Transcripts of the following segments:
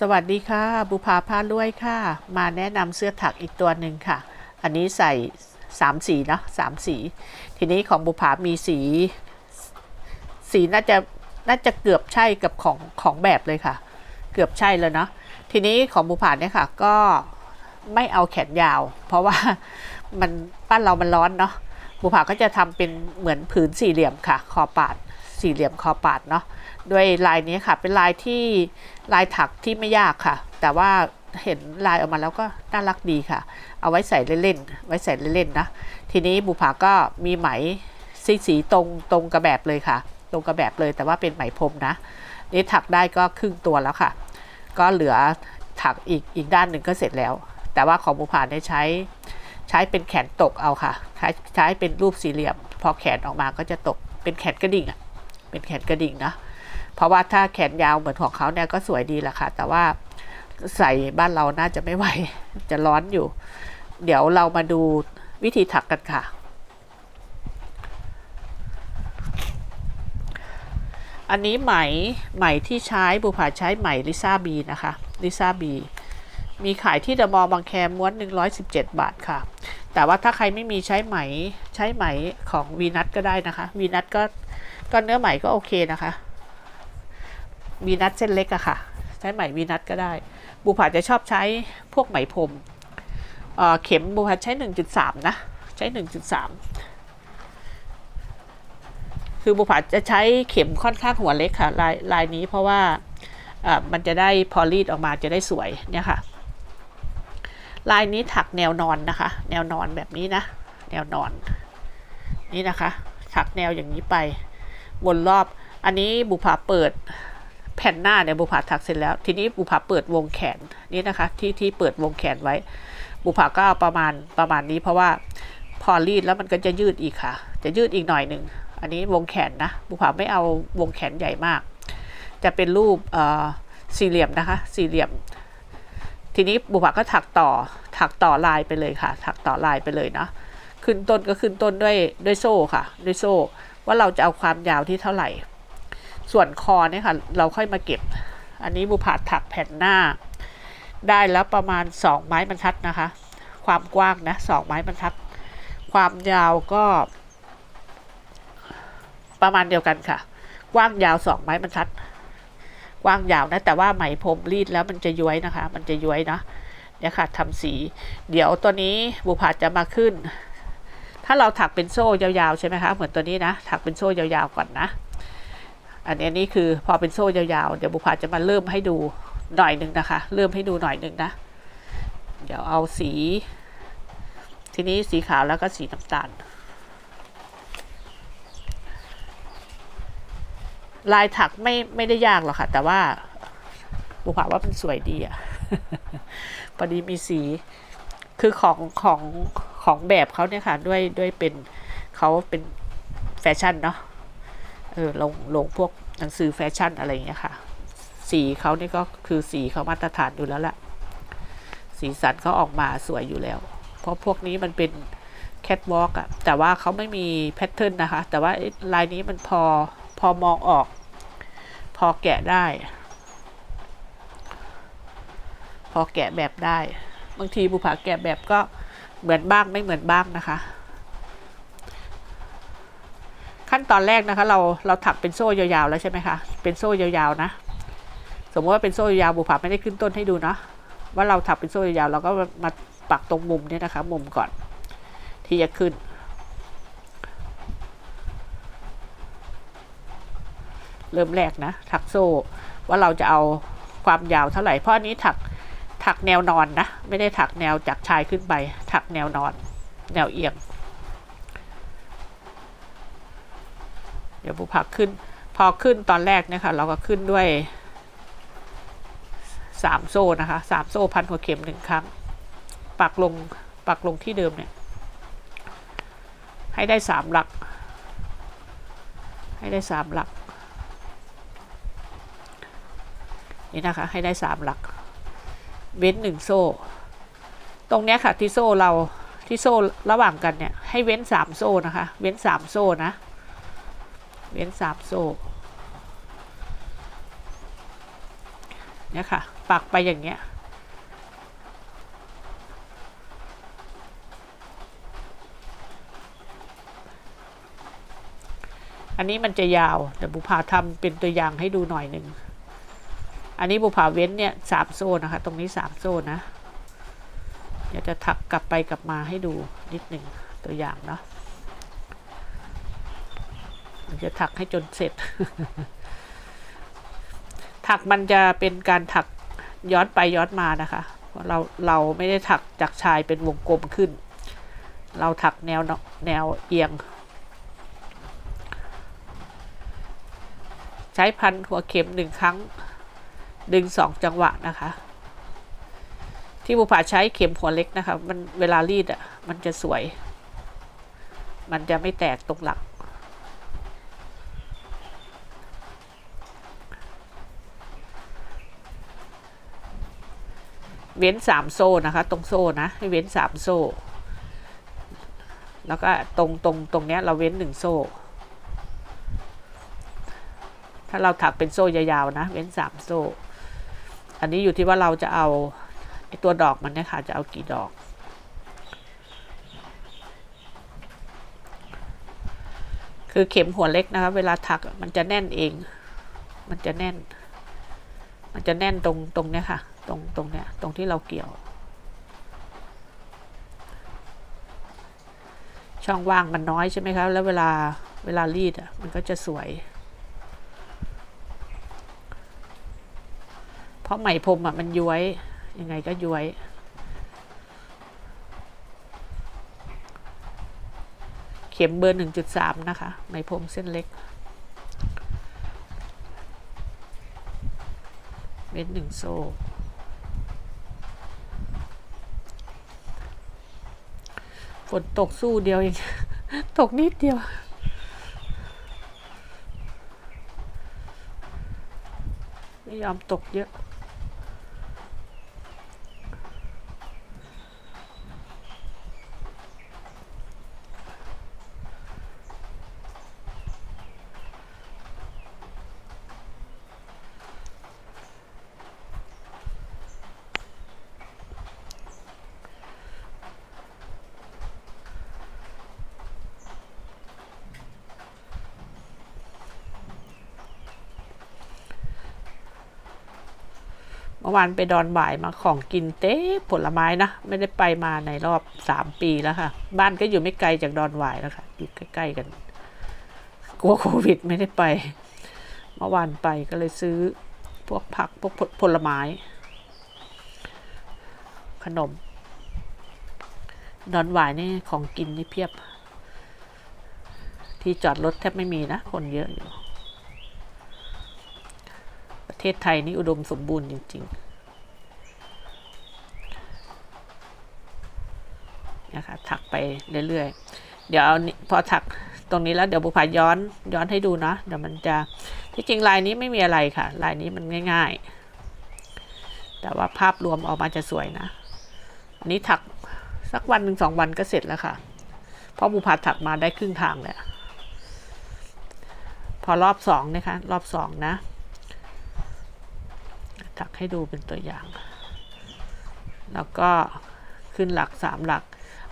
สวัสดีค่ะ บุภาพาด้วยค่ะ มาแนะนำเสื้อถักอีกตัวหนึ่งค่ะ อันนี้ใส่สามสีเนาะสามสี ทีนี้ของบุภามีสี สีน่าจะน่าจะเกือบใช่กับของของแบบเลยค่ะ เกือบใช่แล้วเนาะทีนี้ของบุภาเนี่ยค่ะ ก็ไม่เอาแขนยาว เพราะว่ามันบ้านเรามันร้อนเนาะบุภาก็จะทำเป็นเหมือนผืนสี่เหลี่ยมค่ะ คอปาด สี่เหลี่ยมคอปาดเนาะ ด้วยลายนี้ค่ะ เป็นลายที่ลายถักที่ไม่ยากค่ะ แต่ว่าเห็นลายออกมาแล้วก็น่ารักดีค่ะ เอาไว้ใส่เล่นๆไว้ใส่เล่นๆนะ ทีนี้บุภาก็มีไหมสีสีตรงตรงกระแบบเลยค่ะ ตรงกระแบบเลยแต่ว่าเป็นไหมพรมนะ นี่ถักได้ก็ครึ่งตัวแล้วค่ะ ก็เหลือถักอีกอีกด้านหนึ่งก็เสร็จแล้ว แต่ว่าของบุภาเนี่ยใช้ใช้เป็นแขนตกเอาค่ะ ใช้ใช้เป็นรูปสี่เหลี่ยม พอแขนออกมาก็จะตกเป็นแขนกระดิ่งอะเป็นแขนกระดิ่งนะ เพราะว่าถ้าแขนยาวเหมือนของเขาเนี่ยก็สวยดีแหละค่ะ แต่ว่าใส่บ้านเราน่าจะไม่ไหว จะร้อนอยู่ เดี๋ยวเรามาดูวิธีถักกันค่ะ อันนี้ไหมไหมที่ใช้บุผาใช้ไหมลิซ่าบีนะคะลิซ่าบีมีขายที่เดอะมอลล์บางแคม้วน 117 บาทค่ะ แต่ว่าถ้าใครไม่มีใช้ไหมใช้ไหมของวีนัทก็ได้นะคะวีนัทก็ก็เนื้อไหมก็โอเคนะคะ วีนัทเส้นเล็กอะค่ะ ใช้ไหมวีนัทก็ได้บุผาจะชอบใช้พวกไหมพรมเเข็มบุผาใช้ 1.3 นะ ใช้ 1.3 คือบุผาจะใช้เข็มค่อนข้างหัวเล็กค่ะ ลายลายนี้เพราะว่าอ่ามันจะได้พอรีดออกมาจะได้สวยเนี่ยค่ะ ลายนี้ถักแนวนอนนะคะ แนวนอนแบบนี้นะ แนวนอน นี่นะคะ ถักแนวอย่างนี้ไปวนรอบ อันนี้บุผาเปิด แผ่นหน้าเนี่ยบุผาถักเสร็จแล้ว ทีนี้บุผาเปิดวงแขนนี่นะคะที่ที่เปิดวงแขนไว้ บุผาก็เอาประมาณประมาณนี้เพราะว่าพอรีดแล้วมันก็จะยืดอีกค่ะ จะยืดอีกหน่อยหนึ่งอันนี้วงแขนนะบุผาไม่เอาวงแขนใหญ่มาก จะเป็นรูปสี่เหลี่ยมนะคะ สี่เหลี่ยม ทีนี้บุผาก็ถักต่อถักต่อลายไปเลยค่ะ ถักต่อลายไปเลยเนาะขึ้นต้นก็ขึ้นต้นด้วยด้วยโซ่ค่ะ ด้วยโซ่ ว่าเราจะเอาความยาวที่เท่าไหร่ ส่วนคอเนี่ยค่ะ เราค่อยมาเก็บ อันนี้บุผาถักแผ่นหน้า ได้แล้วประมาณสองไม้บรรทัดนะคะ ความกว้างนะสองไม้บรรทัด ความยาวก็ ประมาณเดียวกันค่ะ กว้างยาวสองไม้บรรทัด กว้างยาวนะ แต่ว่าไหมพรมรีดแล้วมันจะย้วยนะคะ มันจะย้วยนะเนี่ยค่ะทำสี เดี๋ยวตัวนี้บุพาจะมาขึ้น ถ้าเราถักเป็นโซ่ยาวๆใช่ไหมคะ เหมือนตัวนี้นะ ถักเป็นโซ่ยาวๆก่อนนะ อันนี้นี่คือพอเป็นโซ่ยาวๆ เดี๋ยวบุพาจะมาเริ่มให้ดูหน่อยหนึ่งนะคะ เริ่มให้ดูหน่อยหนึ่งนะ เดี๋ยวเอาสี ทีนี้สีขาวแล้วก็สีน้ำตาล ลายถักไม่ไม่ได้ยากหรอกค่ะ แต่ว่าบุผาว่ามันสวยดีอะพอดีมีสี คือของของของแบบเขาเนี่ยค่ะ ด้วยด้วยเป็นเขาเป็นแฟชั่นเนาะ เออลงลงพวกหนังสือแฟชั่นอะไรอย่างเงี้ยค่ะ สีเขานี่ก็คือสีเขามาตรฐานอยู่แล้วแหละสีสันเขาออกมาสวยอยู่แล้ว เพราะพวกนี้มันเป็นแคทวอล์กอะแต่ว่าเขาไม่มีแพทเทิร์นนะคะ แต่ว่าลายนี้มันพอพอมองออก พอแกะได้ พอแกะแบบได้ บางทีบุผาแกะแบบก็เหมือนบ้างไม่เหมือนบ้างนะคะ ขั้นตอนแรกนะคะ เราเราถักเป็นโซ่ยาวๆแล้วใช่ไหมคะเป็นโซ่ยาวๆนะ สมมติว่าเป็นโซ่ยาวบุผาไม่ได้ขึ้นต้นให้ดูเนาะว่าเราถักเป็นโซ่ยาวเราก็มาปักตรงมุมเนี่ยนะคะ มุมก่อน ที่จะขึ้น เริ่มแรกนะ ถักโซ่ว่าเราจะเอาความยาวเท่าไหร่เพราะอันนี้ถักถักแนวนอนนะ ไม่ได้ถักแนวจากชายขึ้นไป ถักแนวนอน แนวเอียง ดี๋ยวบุผักขึ้น พอขึ้นตอนแรกเนี่ยค่ะ เราก็ขึ้นด้วยสามโซ่นะคะสามโซ่พันหัวเข็มหนึ่งครั้ง ปักลงปักลงที่เดิมเนี่ย ให้ได้สามหลัก ให้ได้สามหลัก นี่นะคะ ให้ได้สามหลัก เว้นหนึ่งโซ่ ตรงเนี้ยค่ะที่โซ่เราที่โซ่ระหว่างกันเนี่ย ให้เว้นสามโซ่นะคะ เว้นสามโซ่นะ เว้นสามโซ่เนี่ยค่ะ ปักไปอย่างเงี้ยอันนี้มันจะยาวเดี๋ยวบุพาทำเป็นตัวอย่างให้ดูหน่อยหนึ่ง อันนี้บุพาเว้นเนี่ยสามโซนนะคะ ตรงนี้สามโซนนะ เดี๋ยวจะถักกลับไปกลับมาให้ดูนิดหนึ่งตัวอย่างเนาะ จะถักให้จนเสร็จ ถักมันจะเป็นการถักย้อนไปย้อนมานะคะเพราะเราเราไม่ได้ถักจากชายเป็นวงกลมขึ้น เราถักแนวแนวเอียง ใช้พันหัวเข็มหนึ่งครั้ง ดึงสองจังหวะนะคะ ที่บุผาใช้เข็มหัวเล็กนะคะ มันเวลารีดอะ มันจะสวย มันจะไม่แตกตรงหลัก เว้นสามโซ่นะคะ ตรงโซ่นะให้เว้นสามโซ่ แล้วก็ตรงตรงตรงเนี้ยเราเว้นหนึ่งโซ่ ถ้าเราถักเป็นโซ่ยาวๆนะ เว้นสามโซ่ อันนี้อยู่ที่ว่าเราจะเอาไอตัวดอกมันเนี่ยค่ะจะเอากี่ดอก คือเข็มหัวเล็กนะคะเวลาถักมันจะแน่นเอง มันจะแน่น มันจะแน่นตรงตรงเนี้ยค่ะ ตรงตรงเนี้ยตรงที่เราเกี่ยว ช่องว่างมันน้อยใช่ไหมครับ แล้วเวลาเวลารีดอะมันก็จะสวย เพราะไหมพรมอะมันย้วยยังไงก็ย้วยเข็มเบอร์หนึ่งจุดสามนะคะไหมพรมเส้นเล็กเว้นหนึ่งโซ่ ฝนตกสู้เดียวเอง ตกนิดเดียว ไม่ยอมตกเยอะ มื่อวานไปดอนบ่ายมาของกินเต้ผลไม้นะ ไม่ได้ไปมาในรอบสามปีแล้วค่ะ บ้านก็อยู่ไม่ไกลจากดอนหวายแล้วค่ะ อยู่ใกล้ๆกัน กลัวโควิดไม่ได้ไป เมื่อวานไปก็เลยซื้อพวกผักพวกผผลไม้ ขนม ดอนหวายนี่ของกินนี่เพียบ ที่จอดรถแทบไม่มีนะ คนเยอะอยู่ ประเทศไทยนี่อุดมสมบูรณ์จริง ๆ นะคะ ถักไปเรื่อยๆ เดี๋ยวเอาพอถักตรงนี้แล้วเดี๋ยวบุพาย้อนย้อนให้ดูนะเดี๋ยวมันจะที่จริงลายนี้ไม่มีอะไรค่ะ ลายนี้มันง่าย ๆ แต่ว่าภาพรวมออกมาจะสวยนะ อันนี้ถักสักวันหนึ่งสองวันก็เสร็จแล้วค่ะ เพราะบุพาถักมาได้ครึ่งทางแล้วพอรอบสองนะคะ รอบสองนะ ถักให้ดูเป็นตัวอย่าง แล้วก็ขึ้นหลักสามหลัก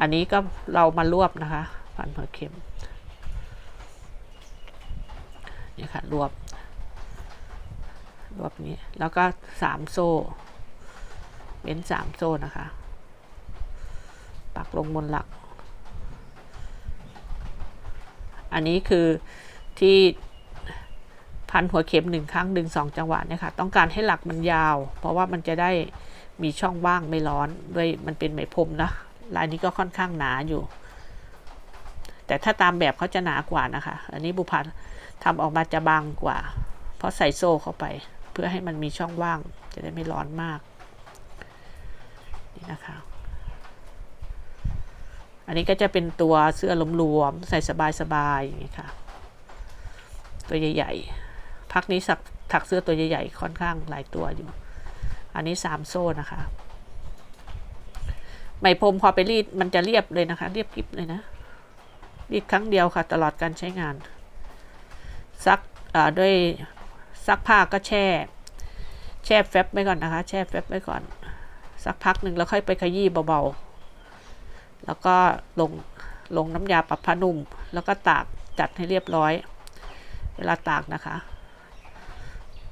อันนี้ก็เรามารวบนะคะพันหัวเข็มนี่ค่ะรวบรวบนี้แล้วก็สามโซ่เว้นสามโซ่นะคะ ปักลงบนหลัก อันนี้คือที่ พันหัวเข็มหนึ่งครั้งดึงสองจังหวะเนี่ยค่ะต้องการให้หลักมันยาว เพราะว่ามันจะได้มีช่องว่างไม่ร้อนด้วยมันเป็นไหมพรมนะลายนี้ก็ค่อนข้างหนาอยู่ แต่ถ้าตามแบบเขาจะหนากว่านะคะ อันนี้บุพันทำออกมาจะบางกว่า เพราะใส่โซ่เข้าไป เพื่อให้มันมีช่องว่าง จะได้ไม่ร้อนมาก นี่นะคะ อันนี้ก็จะเป็นตัวเสื้อหลวมๆใส่สบายๆอย่างนี้ค่ะ ตัวใหญ่ๆ พักนี้สักถักเสื้อตัวใหญ่ๆค่อนข้างหลายตัวอยู่ อันนี้สามโซ่นะคะไหมพรมพอไปรีดมันจะเรียบเลยนะคะ เรียบกริบเลยนะ รีดครั้งเดียวค่ะ ตลอดการใช้งาน ซักด้วยซักผ้าก็แช่ แช่แฟบไว้ก่อนนะคะ แช่แฟบไว้ก่อน สักพักหนึ่งแล้วค่อยไปขยี้เบาๆ แล้วก็ลงลงน้ำยาปรับผ้านุ่ม แล้วก็ตากจัดให้เรียบร้อย เวลาตากนะคะ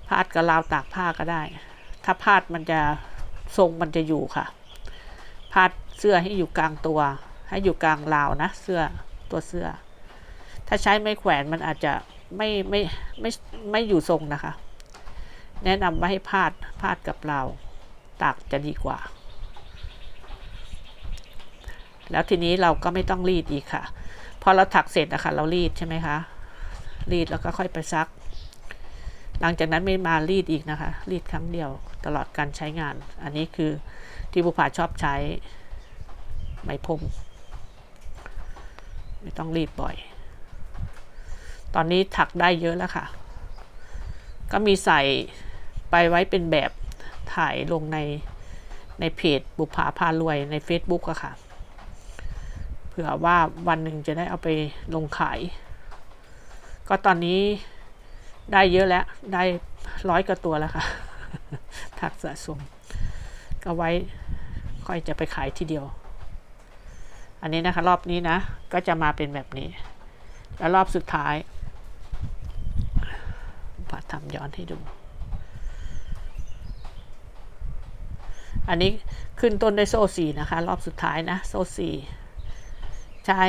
พาดกับราวตากผ้าก็ได้ ถ้าพาดมันจะทรงมันจะอยู่ค่ะ พาดเสื้อให้อยู่กลางตัว ให้อยู่กลางราวนะเสื้อตัวเสื้อ ถ้าใช้ไม้แขวนมันอาจจะไม่ไม่ไม่ไม่อยู่ทรงนะคะ แนะนำว่าให้พาดพาดกับราวตากจะดีกว่า แล้วทีนี้เราก็ไม่ต้องรีดอีกค่ะ พอเราถักเสร็จนะคะเรารีดใช่ไหมคะ รีดแล้วก็ค่อยไปซัก หลังจากนั้นไม่มารีดอีกนะคะ รีดครั้งเดียวตลอดการใช้งาน อันนี้คือที่บุภาชอบใช้ไหมพรมไม่ต้องรีดบ่อย ตอนนี้ถักได้เยอะแล้วค่ะ ก็มีใส่ไปไว้เป็นแบบถ่ายลงในในเพจบุภาพารวยใน Facebook อะค่ะ เผื่อว่าวันหนึ่งจะได้เอาไปลงขาย ก็ตอนนี้ ได้เยอะแล้ว ได้ร้อยกว่าตัวแล้วค่ะ ถักสะสม ก็ไว้ค่อยจะไปขายทีเดียว อันนี้นะคะ รอบนี้นะ ก็จะมาเป็นแบบนี้ แล้วรอบสุดท้ายพาทำย้อนให้ดู อันนี้ขึ้นต้นด้วยโซ่สี่นะคะ รอบสุดท้ายนะ โซ่สี่ใช้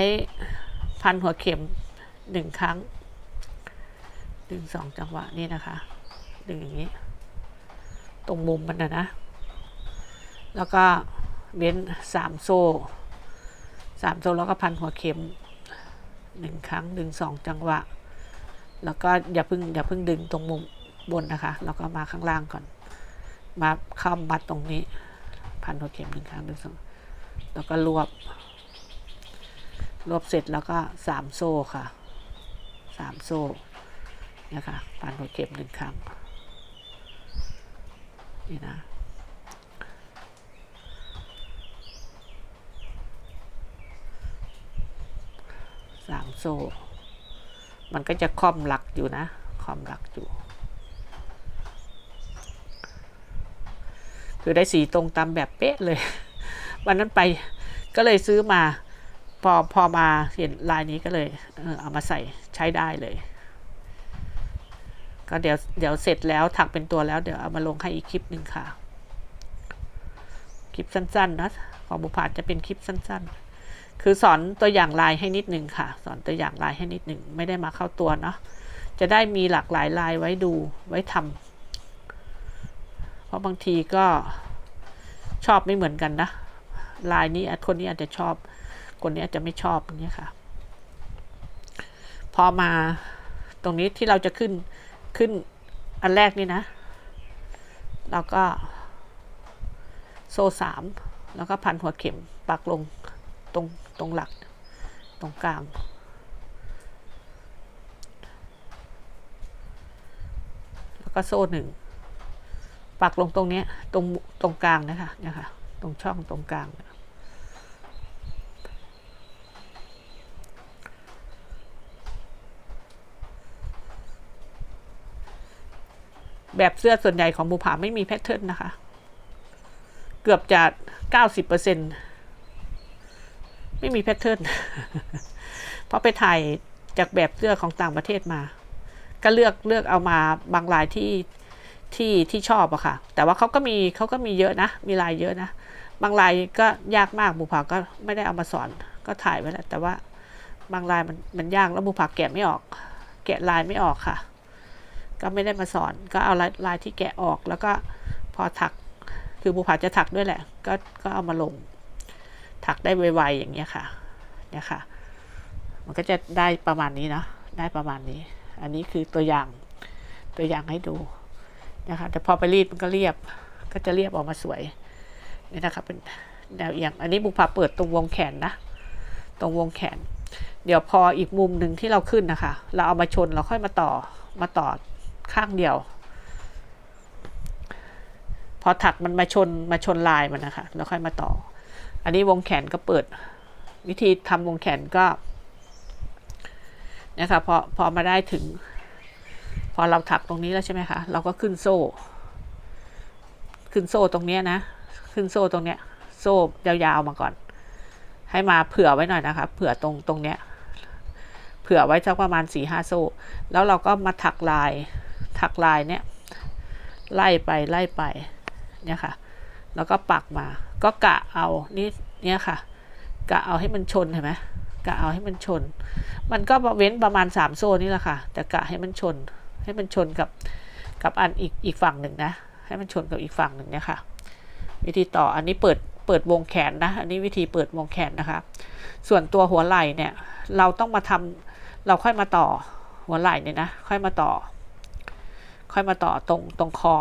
พันหัวเข็มหนึ่งครั้ง ดึงสองจังหวะนี่นะคะ ดึงอย่างนี้ ตรงมุมมันนะนะ แล้วก็เว้นสามโซ่สามโซ่แล้วก็พันหัวเข็มหนึ่งครั้งดึงสองจังหวะ แล้วก็อย่าเพึ่งอย่าเพึ่งดึงตรงมุมบนนะคะ แล้วก็มาข้างล่างก่อน มาเข้ามัดตรงนี้ พันหัวเข็มหนึ่งครั้งดึงสองแล้วก็รวบ รวบเสร็จแล้วก็สามโซ่ค่ะสามโซ่ นะคะพันหัวเข็มหนึ่งครั้งนี่นะสามโซ่ มันก็จะคล่อมหลักอยู่นะคล่อมหลักอยู่ คือได้สีตรงตามแบบเป๊ะเลย วันนั้นไปก็เลยซื้อมา พอพอมาเห็นลายนี้ก็เลยเออเอามาใส่ใช้ได้เลย ก็เดี๋ยวเดี๋ยวเสร็จแล้วถักเป็นตัวแล้วเดี๋ยวเอามาลงให้อีกคลิปหนึ่งค่ะ คลิปสั้นๆนะของบุพผาจะเป็นคลิปสั้น ๆ คือสอนตัวอย่างลายให้นิดหนึ่งค่ะ สอนตัวอย่างลายให้นิดหนึ่งไม่ได้มาเข้าตัวเนาะจะได้มีหลากหลายลายไว้ดูไว้ทำเพราะบางทีก็ชอบไม่เหมือนกันนะลายนี้คนนี้อาจจะชอบ คนนี้อาจจะไม่ชอบอย่างเงี้ยค่ะ พอมาตรงนี้ที่เราจะขึ้น ขึ้นอันแรกนี่นะเราก็ โซ่สามแล้วก็พันหัวเข็มปักลงตรงตรงหลักตรงกลาง แล้วก็โซ่หนึ่งปักลงตรงนี้ตรงตรงกลางนะคะเนี่ยค่ะตรงช่องตรงกลาง แบบเสื้อส่วนใหญ่ของบูผาไม่มีแพทเทิร์นนะคะ เกือบจะเก้าสิบเปอร์เซ็นไม่มีแพทเทิร์นเพราะไปถ่ายจากแบบเสื้อของต่างประเทศมา ก็เลือกเลือกเอามาบางลายที่ที่ที่ชอบอะค่ะ แต่ว่าเขาก็มีเขาก็มีเยอะนะ มีลายเยอะนะ บางลายก็ยากมากบูผาก็ไม่ได้เอามาสอน ก็ถ่ายไว้แหละแต่ว่าบางลายมันมันยากแล้วบูผาแกะไม่ออก แกะลายไม่ออกค่ะ ก็ไม่ได้มาสอนก็เอาลายลายที่แกะออกแล้วก็พอถักคือบูผาจะถักด้วยแหละ ก็ก็เอามาลง ถักได้ไวๆอย่างเงี้ยค่ะเนี่ยค่ะ มันก็จะได้ประมาณนี้เนาะได้ประมาณนี้ อันนี้คือตัวอย่างตัวอย่างให้ดูนะคะแต่พอไปรีดมันก็เรียบก็จะเรียบออกมาสวยนี่นะคะเป็นแนวเอียงอันนี้บุพาเปิดตรงวงแขนนะตรงวงแขน เดี๋ยวพออีกมุมหนึ่งที่เราขึ้นนะคะ เราเอามาชนเราค่อยมาต่อมาต่อ ข้างเดียว พอถักมันมาชนมาชนลายมันนะคะ แล้วค่อยมาต่อ อันนี้วงแขนก็เปิด วิธีทำวงแขนก็เนี่ยค่ะพอพอมาได้ถึง พอเราถักตรงนี้แล้วใช่ไหมคะเราก็ขึ้นโซ่ ขึ้นโซ่ตรงเนี้ยนะ ขึ้นโซ่ตรงเนี้ย โซ่ยาวๆมาก่อน ให้มาเผื่อไว้หน่อยนะคะ เผื่อตรงตรงเนี้ย เผื่อไว้สักประมาณสี่ห้าโซ่ แล้วเราก็มาถักลาย ถักลายเนี่ยไล่ไปไล่ไปเนี่ยค่ะ แล้วก็ปักมา ก็กะเอานี่เนี่ยค่ะ กะเอาให้มันชนเห็นไหมกะเอาให้มันชน มันก็เว้นประมาณสามโซ่นี่แหละค่ะ แต่กะให้มันชน ให้มันชนกับกับอันอีกอีกฝั่งหนึ่งนะ ให้มันชนกับอีกฝั่งหนึ่งเนี่ยค่ะ วิธีต่ออันนี้เปิดเปิดวงแขนนะ อันนี้วิธีเปิดวงแขนนะคะ ส่วนตัวหัวไหล่เนี่ย เราต้องมาทำเราค่อยมาต่อหัวไหล่เนี่ยนะ ค่อยมาต่อ ค่อยมาต่อตรงตรงคอ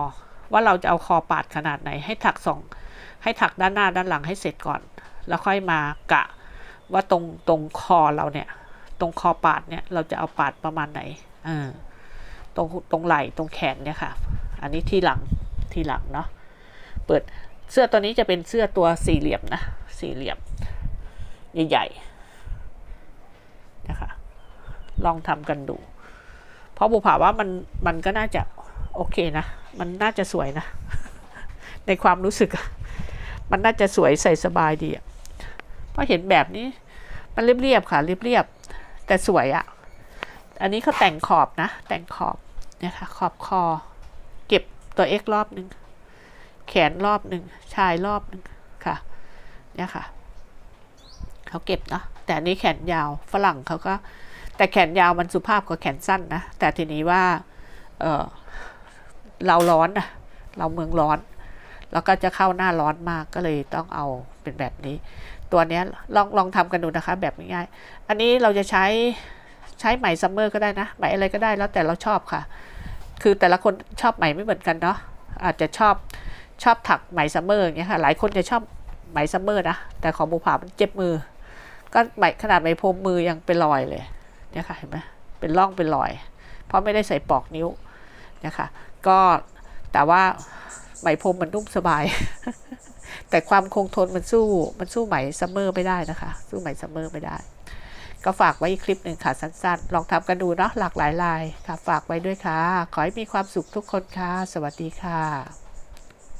ว่าเราจะเอาคอปาดขนาดไหน ให้ถักสองให้ถักด้านหน้าด้านหลังให้เสร็จก่อน แล้วค่อยมากะว่าตรงตรงคอเราเนี่ย ตรงคอปาดเนี่ยเราจะเอาปาดประมาณไหนเออตรงตรงไหล่ตรงแขนเนี่ยค่ะ อันนี้ทีหลังทีหลังเนาะเปิดเสื้อตัวนี้จะเป็นเสื้อตัวสี่เหลี่ยมนะสี่เหลี่ยม ใหญ่ๆนะคะ ลองทำกันดู เพราะบุผาว่ามันมันก็น่าจะ โอเคนะ มันน่าจะสวยนะ ในความรู้สึก มันน่าจะสวยใส่สบายดีอะเพราะเห็นแบบนี้ มันเรียบๆค่ะเรียบๆแต่สวยอะอันนี้เขาแต่งขอบนะ แต่งขอบเนี่ยค่ะขอบคอ เก็บตัว X รอบหนึ่งแขนรอบหนึ่งชายรอบหนึ่งค่ะ เนี่ยค่ะเขาเก็บเนาะแต่อันนี้แขนยาวฝรั่งเขาก็ แต่แขนยาวมันสุภาพกว่าแขนสั้นนะ แต่ทีนี้ว่า เออ เราร้อนนะเราเมืองร้อน แล้วก็จะเข้าหน้าร้อนมากก็เลยต้องเอาเป็นแบบนี้ ตัวนี้ลองลองทำกันดูนะคะ แบบง่ายๆอันนี้เราจะใช้ใช้ไหมซัมเมอร์ก็ได้นะไหมอะไรก็ได้แล้วแต่เราชอบค่ะ คือแต่ละคนชอบไหมไม่เหมือนกันเนาะอาจจะชอบชอบถักไหมซัมเมอร์อย่างเงี้ยค่ะ หลายคนจะชอบไหมซัมเมอร์นะแต่ของบุผามันเจ็บมือ ก็ไหมขนาดไหมพรมมือยังเป็นรอยเลยเนี่ยค่ะเห็นไหมเป็นร่องเป็นรอย เพราะไม่ได้ใส่ปลอกนิ้วนะคะ ก็แต่ว่าไหมพรมมันนุ่มสบาย แต่ความคงทนมันสู้มันสู้ไหมซัมเมอร์ไม่ได้นะคะ สู้ไหมซัมเมอร์ไม่ได้ ก็ฝากไว้อีกคลิปหนึ่งค่ะสั้นๆ ลองทำกันดูเนาะหลากหลายลายค่ะ ฝากไว้ด้วยค่ะ ขอให้มีความสุขทุกคนค่ะ สวัสดีค่ะ